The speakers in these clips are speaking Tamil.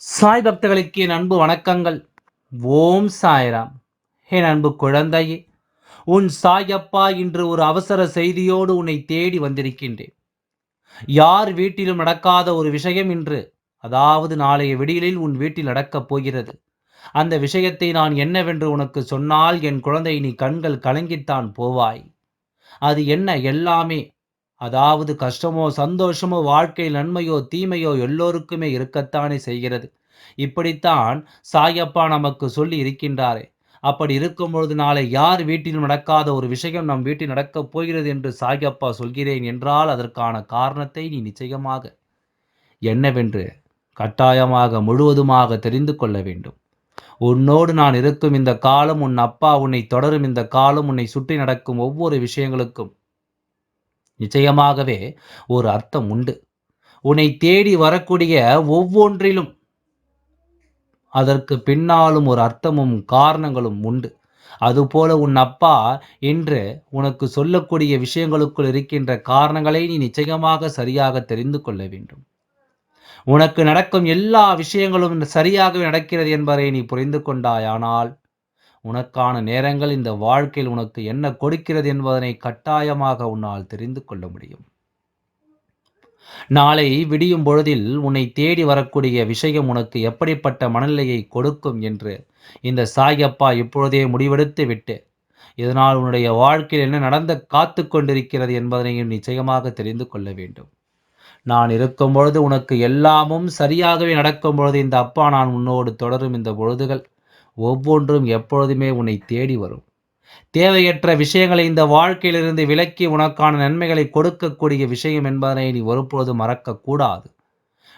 சாய் பக்தர்களுக்கு என் அன்பு வணக்கங்கள். ஓம் சாய்ராம். என் அன்பு குழந்தையே உன் சாயப்பா இன்று ஒரு அவசர செய்தியோடு உன்னை தேடி வந்திருக்கின்றேன். யார் வீட்டிலும் நடக்காத ஒரு விஷயம் இன்று அதாவது நாளைய விடியலில் உன் வீட்டில் நடக்கப் போகிறது. அந்த விஷயத்தை நான் என்னவென்று உனக்கு சொன்னால் என் குழந்தை நீ கண்கள் கலங்கித்தான் போவாய். அது என்ன எல்லாமே அதாவது கஷ்டமோ சந்தோஷமோ வாழ்க்கை நன்மையோ தீமையோ எல்லோருக்குமே இருக்கத்தானே செய்கிறது. இப்படித்தான் சாயப்பா நமக்கு சொல்லி இருக்கின்றாரே. அப்படி இருக்கும் பொழுது நாளை யார் வீட்டிலும் நடக்காத ஒரு விஷயம் நம் வீட்டில் நடக்கப் போகிறது என்று சாயப்பா சொல்கிறேன் என்றால் அதற்கான காரணத்தை நீ நிச்சயமாக என்னவென்று கட்டாயமாக முழுவதுமாக தெரிந்து கொள்ள வேண்டும். உன்னோடு நான் இருக்கும் இந்த காலம் உன் அப்பா உன்னை தொடரும் இந்த காலம் உன்னை சுற்றி நடக்கும் ஒவ்வொரு விஷயங்களுக்கும் நிச்சயமாகவே ஒரு அர்த்தம் உண்டு. உன்னை தேடி வரக்கூடிய ஒவ்வொன்றிலும் அதற்கு பின்னாலும் ஒரு அர்த்தமும் காரணங்களும் உண்டு. அதுபோல உன் அப்பா இன்று உனக்கு சொல்லக்கூடிய விஷயங்களுக்குள் இருக்கின்ற காரணங்களை நீ நிச்சயமாக சரியாக தெரிந்து கொள்ள வேண்டும். உனக்கு நடக்கும் எல்லா விஷயங்களும் சரியாகவே நடக்கிறது என்பதை நீ புரிந்து கொண்டாயானால் உனக்கான நேரங்கள் இந்த வாழ்க்கையில் உனக்கு என்ன கொடுக்கிறது என்பதனை கட்டாயமாக உன்னால் தெரிந்து கொள்ள முடியும். நாளை விடியும் பொழுதில் உன்னை தேடி வரக்கூடிய விஷயம் உனக்கு எப்படிப்பட்ட மனநிலையை கொடுக்கும் என்று இந்த சாயப்பா இப்பொழுதே முடிவெடுத்து விட்டு இதனால் உன்னுடைய வாழ்க்கையில் என்ன நடந்த காத்து கொண்டிருக்கிறது என்பதனையும் நிச்சயமாக தெரிந்து கொள்ள வேண்டும். நான் இருக்கும் பொழுது உனக்கு எல்லாமும் சரியாகவே நடக்கும் பொழுது இந்த அப்பா நான் உன்னோடு தொடரும் இந்த பொழுதுகள் ஒவ்வொன்றும் எப்பொழுதுமே உன்னை தேடி வரும். தேவையற்ற விஷயங்களை இந்த வாழ்க்கையிலிருந்து விலக்கி உனக்கான நன்மைகளை கொடுக்கக்கூடிய விஷயம் என்பதனை நீ ஒருபொழுதும் மறக்கக்கூடாது.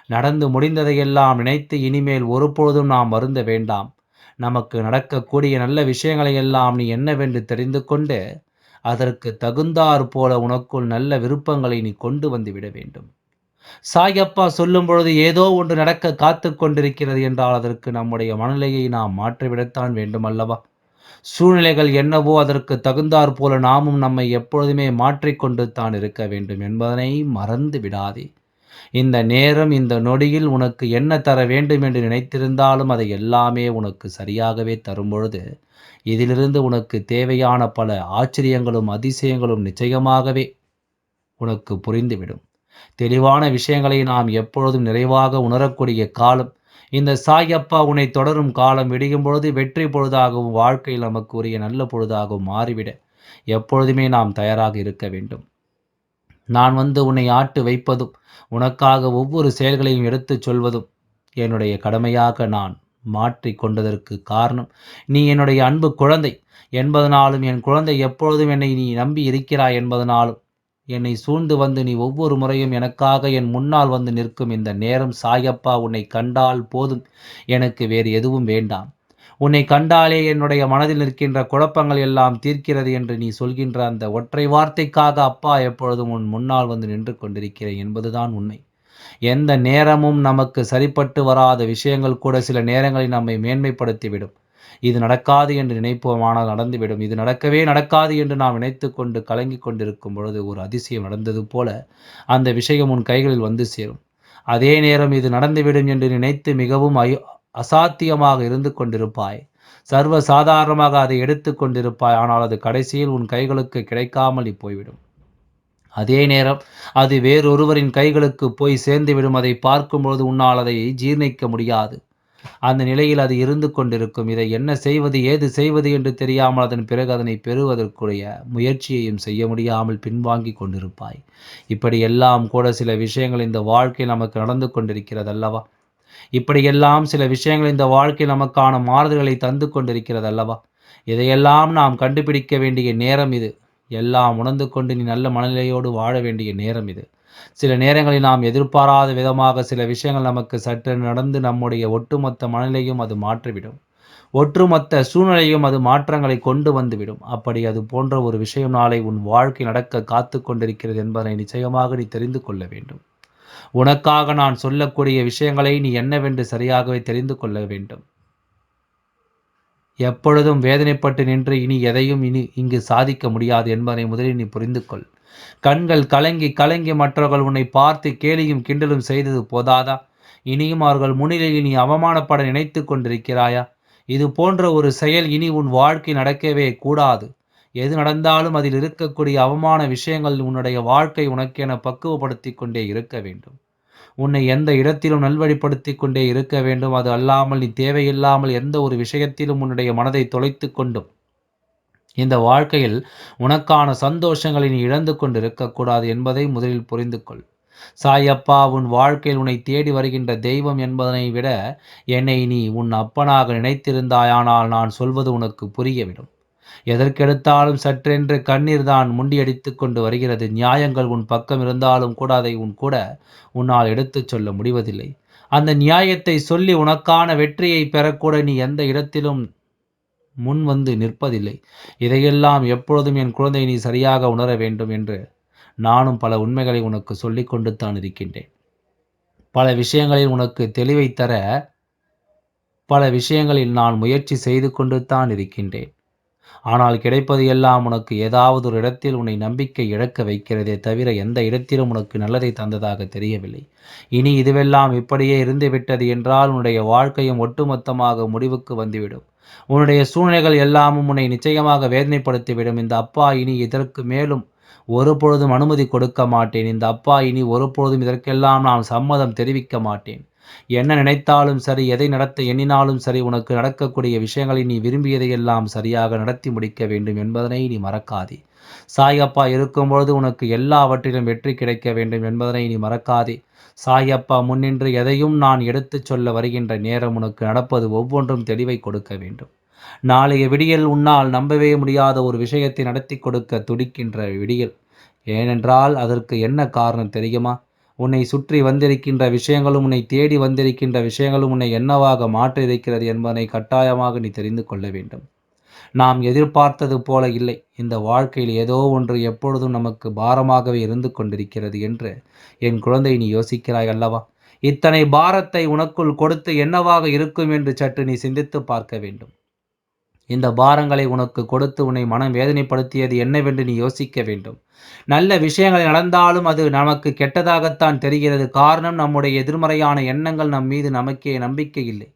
நடந்து முடிந்ததையெல்லாம் நினைத்து இனிமேல் ஒருபொழுதும் நாம் வருந்த வேண்டாம். நமக்கு நடக்கக்கூடிய நல்ல விஷயங்களை எல்லாம் நீ என்னவென்று தெரிந்து கொண்டு அதற்கு தகுந்தாற் போல உனக்குள் நல்ல விருப்பங்களை நீ கொண்டு வந்து விட வேண்டும். சாயப்பா சொல்லும் பொழுது ஏதோ ஒன்று நடக்க காத்து கொண்டிருக்கிறது என்றால் அதற்கு நம்முடைய மனநிலையை நாம் மாற்றிவிடத்தான் வேண்டும் அல்லவா சூழ்நிலைகள் என்னவோ அதற்கு தகுந்தாற் போல நாமும் நம்மை எப்பொழுதுமே மாற்றிக்கொண்டு தான் இருக்க வேண்டும் என்பதனை மறந்து விடாதே. இந்த நேரம் இந்த நொடியில் உனக்கு என்ன தர வேண்டும் என்று நினைத்திருந்தாலும் அதை எல்லாமே உனக்கு சரியாகவே தரும் பொழுது இதிலிருந்து உனக்கு தேவையான பல ஆச்சரியங்களும் அதிசயங்களும் நிச்சயமாகவே உனக்கு புரிந்துவிடும். தெளிவான விஷயங்களை நாம் எப்பொழுதும் நிறைவாக உணரக்கூடிய காலம். இந்த சாயப்பா உன்னை தொடரும் காலம் விடியும் பொழுது வெற்றி பொழுதாகவும் வாழ்க்கையில் நமக்கு உரிய நல்ல பொழுதாகவும் மாறிவிட. எப்பொழுதுமே நாம் தயாராக இருக்க வேண்டும். நான் வந்து உன்னை ஆட்டு வைப்பதும் உனக்காக ஒவ்வொரு செயல்களையும் எடுத்துச் சொல்வதும் என்னுடைய கடமையாக நான் மாற்றி கொண்டதற்கு காரணம். நீ என்னுடைய அன்பு குழந்தை. என்பதனாலும் என் குழந்தை எப்பொழுதும் என்னை நீ நம்பி இருக்கிறாய் என்பதனாலும் என்னை சூழ்ந்து வந்து நீ ஒவ்வொரு முறையும் எனக்காக என் முன்னால் வந்து நிற்கும் இந்த நேரம் சாயப்பா உன்னை கண்டால் போதும். எனக்கு வேறு எதுவும் வேண்டாம். உன்னை கண்டாலே என்னுடைய மனதில் நிற்கின்ற குழப்பங்கள் எல்லாம் தீர்க்கிறது என்று நீ சொல்கின்ற அந்த ஒற்றை வார்த்தைக்காக அப்பா எப்பொழுதும் உன் முன்னால் வந்து நின்று கொண்டிருக்கிறேன் என்பதுதான் உண்மை. எந்த நேரமும் நமக்கு சரிப்பட்டு வராத விஷயங்கள் கூட சில நேரங்களில் நம்மை மேன்மைப்படுத்திவிடும். இது நடக்காது என்று நினைப்போமானால் நடந்துவிடும். இது நடக்கவே நடக்காது என்று நாம் நினைத்து கொண்டு கலங்கி கொண்டிருக்கும் பொழுது ஒரு அதிசயம் நடந்தது போல அந்த விஷயம் உன் கைகளில் வந்து சேரும். அதே நேரம் இது நடந்துவிடும் என்று நினைத்து மிகவும் அயோ அசாத்தியமாக இருந்து கொண்டிருப்பாய். சர்வ சாதாரணமாக அதை எடுத்து கொண்டிருப்பாய் ஆனால் அது கடைசியில் உன் கைகளுக்கு கிடைக்காமல் போய்விடும். அதே நேரம் அது வேறொருவரின் கைகளுக்கு போய் சேர்ந்துவிடும். அதை பார்க்கும்பொழுது உன்னால் அதை ஜீர்ணிக்க முடியாது. அந்த நிலையில் அது இருந்து கொண்டிருக்கும். இதை என்ன செய்வது ஏது செய்வது என்று தெரியாமல் அதன் பிறகு அதனை பெறுவதற்குரிய முயற்சியையும் செய்ய முடியாமல் பின்வாங்கி கொண்டிருப்பாய். இப்படி எல்லாம் கூட சில விஷயங்கள் இந்த வாழ்க்கை நமக்கு நடந்து கொண்டிருக்கிறது அல்லவா? இப்படியெல்லாம் சில விஷயங்கள் இந்த வாழ்க்கை நமக்கான மாறுதல்களை தந்து கொண்டிருக்கிறது அல்லவா? இதையெல்லாம் நாம் கண்டுபிடிக்க வேண்டிய நேரம் இது. எல்லாம் உணர்ந்து கொண்டு நீ நல்ல மனநிலையோடு வாழ வேண்டிய நேரம் இது. சில நேரங்களில் நாம் எதிர்பாராத விதமாக சில விஷயங்கள் நமக்கு சற்று நடந்து நம்முடைய ஒட்டுமொத்த மனநிலையும் அது மாற்றிவிடும். ஒட்டுமொத்த சூழ்நிலையும் அது மாற்றங்களை கொண்டு வந்துவிடும். அப்படி அது போன்ற ஒரு விஷயம் நாளை உன் வாழ்க்கை நடக்க காத்து கொண்டிருக்கிறது என்பதை நிச்சயமாக நீ தெரிந்து கொள்ள வேண்டும். உனக்காக நான் சொல்லக்கூடிய விஷயங்களை நீ என்னவென்று சரியாகவே தெரிந்து கொள்ள வேண்டும். எப்பொழுதும் வேதனைப்பட்டு நின்று இனி எதையும் இனி இங்கு சாதிக்க முடியாது என்பதை முதலில் நீ புரிந்து கொள் கண்கள் கலங்கி கலங்கி மற்றவர்கள் உன்னை பார்த்து கேலியும் கிண்டலும் செய்தது போதாதா? இனியும் அவர்கள் முன்னிலையில் நீ அவமானப்பட நினைத்து கொண்டிருக்கிறாயா? இது போன்ற ஒரு செயல் இனி உன் வாழ்க்கை நடக்கவே கூடாது. எது நடந்தாலும் அதில் இருக்கக்கூடிய அவமான விஷயங்கள் உன்னுடைய வாழ்க்கை உனக்கென பக்குவப்படுத்தி கொண்டே இருக்க வேண்டும். உன்னை எந்த இடத்திலும் நல்வழிப்படுத்தி கொண்டே இருக்க வேண்டும். அது அல்லாமல் நீ தேவையில்லாமல் எந்த ஒரு விஷயத்திலும் உன்னுடைய மனதை தொலைத்து கொண்டும். இந்த வாழ்க்கையில் உனக்கான சந்தோஷங்களை நீ இழந்து கொண்டு இருக்கக்கூடாது என்பதை முதலில் புரிந்து கொள். சாயப்பா உன் வாழ்க்கையில் உன்னை தேடி வருகின்ற தெய்வம் என்பதனை விட என்னை நீ உன் அப்பனாக நினைத்திருந்தாயானால் நான் சொல்வது உனக்கு புரியவிடும். எதற்கெடுத்தாலும் சற்றென்று கண்ணீர் தான் முண்டியடித்து கொண்டு வருகிறது. நியாயங்கள் உன் பக்கம் இருந்தாலும் கூட அதை உன் கூட உன்னால் எடுத்துச் சொல்ல முடிவதில்லை. அந்த நியாயத்தை சொல்லி உனக்கான வெற்றியை பெறக்கூட நீ எந்த இடத்திலும் முன் வந்து நிற்பதில்லை. இதையெல்லாம் எப்பொழுதும் என் குழந்தை நீ சரியாக உணர வேண்டும் என்று நானும் பல உண்மைகளை உனக்கு சொல்லி கொண்டு தான் இருக்கின்றேன். பல விஷயங்களில் உனக்கு தெளிவை தர பல விஷயங்களில் நான் முயற்சி செய்து கொண்டு தான் இருக்கின்றேன். ஆனால் கிடைப்பது எல்லாம் உனக்கு ஏதாவது ஒரு இடத்தில் உன்னை நம்பிக்கை இழக்க வைக்கிறதே தவிர எந்த இடத்திலும் உனக்கு நல்லதை தந்ததாக தெரியவில்லை. இனி இதுவெல்லாம் இப்படியே இருந்துவிட்டது என்றால் உன்னுடைய வாழ்க்கையும் ஒட்டுமொத்தமாக முடிவுக்கு வந்துவிடும். உன்னுடைய சூழ்நிலைகள் எல்லாமும் உன்னை நிச்சயமாக வேதனைப்படுத்திவிடும். இந்த அப்பா இனி இதற்கு மேலும் ஒருபொழுதும் அனுமதி கொடுக்க மாட்டேன். இந்த அப்பா இனி ஒருபொழுதும் இதற்கெல்லாம் நான் சம்மதம் தெரிவிக்க மாட்டேன். என்ன நினைத்தாலும் சரி எதை நடத்த எண்ணினாலும் சரி உனக்கு நடக்கக்கூடிய விஷயங்களை நீ விரும்பியதையெல்லாம் சரியாக நடத்தி முடிக்க வேண்டும் என்பதனை நீ மறக்காதே. சாயப்பா இருக்கும்பொழுது உனக்கு எல்லாவற்றிலும் வெற்றி கிடைக்க வேண்டும் என்பதனை நீ மறக்காதே. சாயப்பா முன்னின்று எதையும் நான் எடுத்துச் சொல்ல வருகின்ற நேரம் உனக்கு நடப்பது ஒவ்வொன்றும் தெளிவை கொடுக்க வேண்டும். நாளைய விடியல் உன்னால் நம்பவே முடியாத ஒரு விஷயத்தை நடத்தி கொடுக்க துடிக்கின்ற விடியல். ஏனென்றால் அதற்கு என்ன காரணம் தெரியுமா? உன்னை சுற்றி வந்திருக்கின்ற விஷயங்களும் உன்னை தேடி வந்திருக்கின்ற விஷயங்களும் உன்னை என்னவாக மாற்றியிருக்கிறது என்பதனை கட்டாயமாக நீ தெரிந்து கொள்ள வேண்டும். நாம் எதிர்பார்த்தது போல இல்லை. இந்த வாழ்க்கையில் ஏதோ ஒன்று எப்பொழுதும் நமக்கு பாரமாகவே இருந்து கொண்டிருக்கிறது என்று என் குழந்தை நீ யோசிக்கிறாய் அல்லவா? இத்தனை பாரத்தை உனக்குள் கொடுத்து என்னவாக இருக்கும் என்று சற்று நீ சிந்தித்து பார்க்க வேண்டும். இந்த பாரங்களை உனக்கு கொடுத்து உன்னை மனம் வேதனைப்படுத்தியது என்னவென்று நீ யோசிக்க வேண்டும். நல்ல விஷயங்கள் நடந்தாலும் அது நமக்கு கெட்டதாகத்தான் தெரிகிறது. காரணம் நம்முடைய எதிர்மறையான எண்ணங்கள் நம் மீது நமக்கே நம்பிக்கை இல்லை.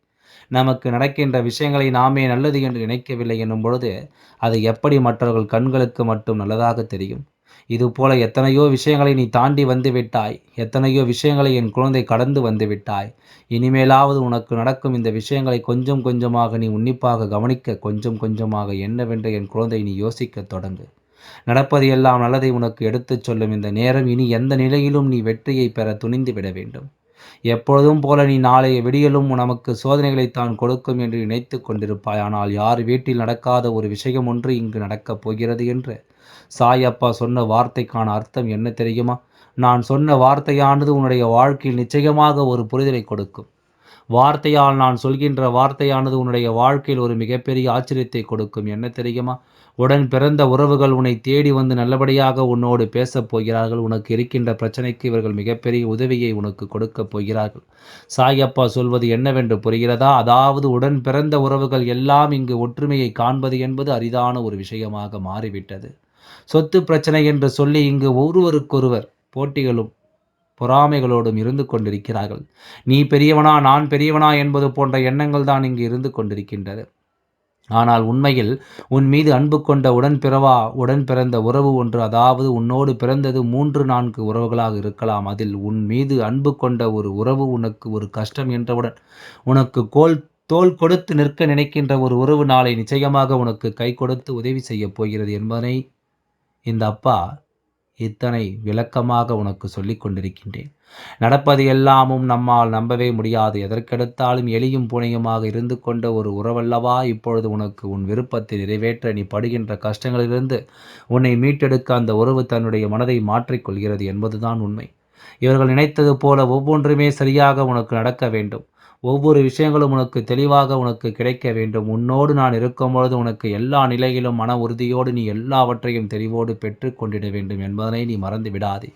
நமக்கு நடக்கின்ற விஷயங்களை நாமே நல்லது என்று நினைக்கவில்லை என்னும் பொழுது அது எப்படி மற்றவர்கள் கண்களுக்கு மட்டும் நல்லதாக தெரியும்? இதுபோல எத்தனையோ விஷயங்களை நீ தாண்டி வந்து விட்டாய். எத்தனையோ விஷயங்களை என் குழந்தை கடந்து வந்து விட்டாய். இனிமேலாவது உனக்கு நடக்கும் இந்த விஷயங்களை கொஞ்சம் கொஞ்சமாக நீ உன்னிப்பாக கவனிக்க கொஞ்சம் கொஞ்சமாக என்னவென்று என் குழந்தை நீ யோசிக்க தொடங்கு. நடப்பது எல்லாம் நல்லதை உனக்கு எடுத்துச் சொல்லும். இந்த நேரம் இனி எந்த நிலையிலும் நீ வெற்றியை பெற துணிந்து விட வேண்டும். எப்பொழுதும் போல நீ நாளைய விடியலும் நமக்கு சோதனைகளைத்தான் கொடுக்கும் என்று நினைத்து கொண்டிருப்பாய். ஆனால் யார் வீட்டில் நடக்காத ஒரு விஷயம் ஒன்று இங்கு நடக்கப் போகிறது என்று சாயப்பா சொன்ன வார்த்தைக்கான அர்த்தம் என்ன தெரியுமா? நான் சொன்ன வார்த்தையானது உன்னுடைய வாழ்க்கையில் நிச்சயமாக ஒரு புரிதலை கொடுக்கும். வார்த்தையால் நான் சொல்கின்ற வார்த்தையானது உன்னுடைய வாழ்க்கையில் ஒரு மிகப்பெரிய ஆச்சரியத்தை கொடுக்கும். என்ன தெரியுமா? உடன் பிறந்த உறவுகள் உன்னை தேடி வந்து நல்லபடியாக உன்னோடு பேசப் போகிறார்கள். உனக்கு இருக்கின்ற பிரச்சனைக்கு இவர்கள் மிகப்பெரிய உதவியை உனக்கு கொடுக்கப் போகிறார்கள். சாயப்பா சொல்வது என்னவென்று புரிகிறதா? அதாவது உடன் பிறந்த உறவுகள் எல்லாம் இங்கு ஒற்றுமையை காண்பது என்பது அரிதான ஒரு விஷயமாக மாறிவிட்டது. சொத்து பிரச்சனை என்று சொல்லி இங்கு ஒருவருக்கொருவர் போட்டிகளும் பொறாமைகளோடும் இருந்து கொண்டிருக்கிறார்கள். நீ பெரியவனா நான் பெரியவனா என்பது போன்ற எண்ணங்கள் தான் இங்கு இருந்து கொண்டிருக்கின்றது. ஆனால் உண்மையில் உன் மீது அன்பு கொண்ட உடன் பிறவா உடன் பிறந்த உறவு ஒன்று அதாவது உன்னோடு பிறந்தது மூன்று நான்கு உறவுகளாக இருக்கலாம். அதில் உன் மீது அன்பு கொண்ட ஒரு உறவு உனக்கு ஒரு கஷ்டம் என்றவுடன் உனக்கு கோல் தோல் கொடுத்து நிற்க நினைக்கின்ற ஒரு உறவு நாளை நிச்சயமாக உனக்கு கை கொடுத்து உதவி செய்யப் போகிறது என்பதனை இந்த அப்பா இத்தனை விளக்கமாக உனக்கு சொல்லிக் கொண்டிருக்கின்றேன். நடப்பது எல்லாமும் நம்மால் நம்பவே முடியாது. எதற்கெடுத்தாலும் எளியும் புனையுமாக இருந்து கொண்ட ஒரு உறவல்லவா? இப்பொழுது உனக்கு உன் விருப்பத்தை நிறைவேற்ற நீ படுகின்ற கஷ்டங்களிலிருந்து உன்னை மீட்டெடுக்க அந்த உறவு தன்னுடைய மனதை மாற்றிக்கொள்கிறது என்பதுதான் உண்மை. இவர்கள் நினைத்தது போல ஒவ்வொன்றுமே சரியாக உனக்கு நடக்க வேண்டும். ஒவ்வொரு விஷயங்களும் உனக்கு தெளிவாக உனக்கு கிடைக்க வேண்டும். உன்னோடு நான் இருக்கும் பொழுது உனக்கு எல்லா நிலையிலும் மன உறுதியோடு நீ எல்லாவற்றையும் தெளிவோடு பெற்று கொண்டிட வேண்டும் என்பதனை நீ மறந்து விடாதே.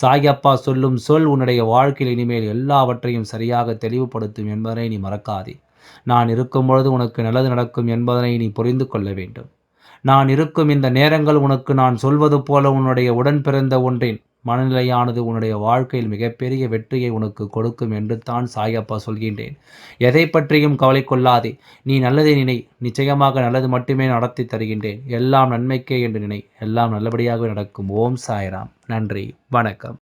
சாயப்பா சொல்லும் சொல் உன்னுடைய வாழ்க்கையில் இனிமேல் எல்லாவற்றையும் சரியாக தெளிவுபடுத்தும் என்பதனை நீ மறக்காதே. நான் இருக்கும் பொழுது உனக்கு நல்லது நடக்கும் என்பதனை நீ புரிந்து கொள்ள வேண்டும். நான் இருக்கும் இந்த நேரங்கள் உனக்கு நான் சொல்வது போல உன்னுடைய உடன் பிறந்த ஒன்றின் மனநிலையானது உன்னுடைய வாழ்க்கையில் மிகப்பெரிய வெற்றியை உனக்கு கொடுக்கும் என்று தான் சாயப்பா சொல்கின்றேன். எதை பற்றியும் கவலை கொள்ளாதே. நீ நல்லதை நினை. நிச்சயமாக நல்லது மட்டுமே நடத்தி தருகின்றேன். எல்லாம் நன்மைக்கே என்று நினை. எல்லாம் நல்லபடியாக நடக்கும். ஓம் சாய்ராம். நன்றி. வணக்கம்.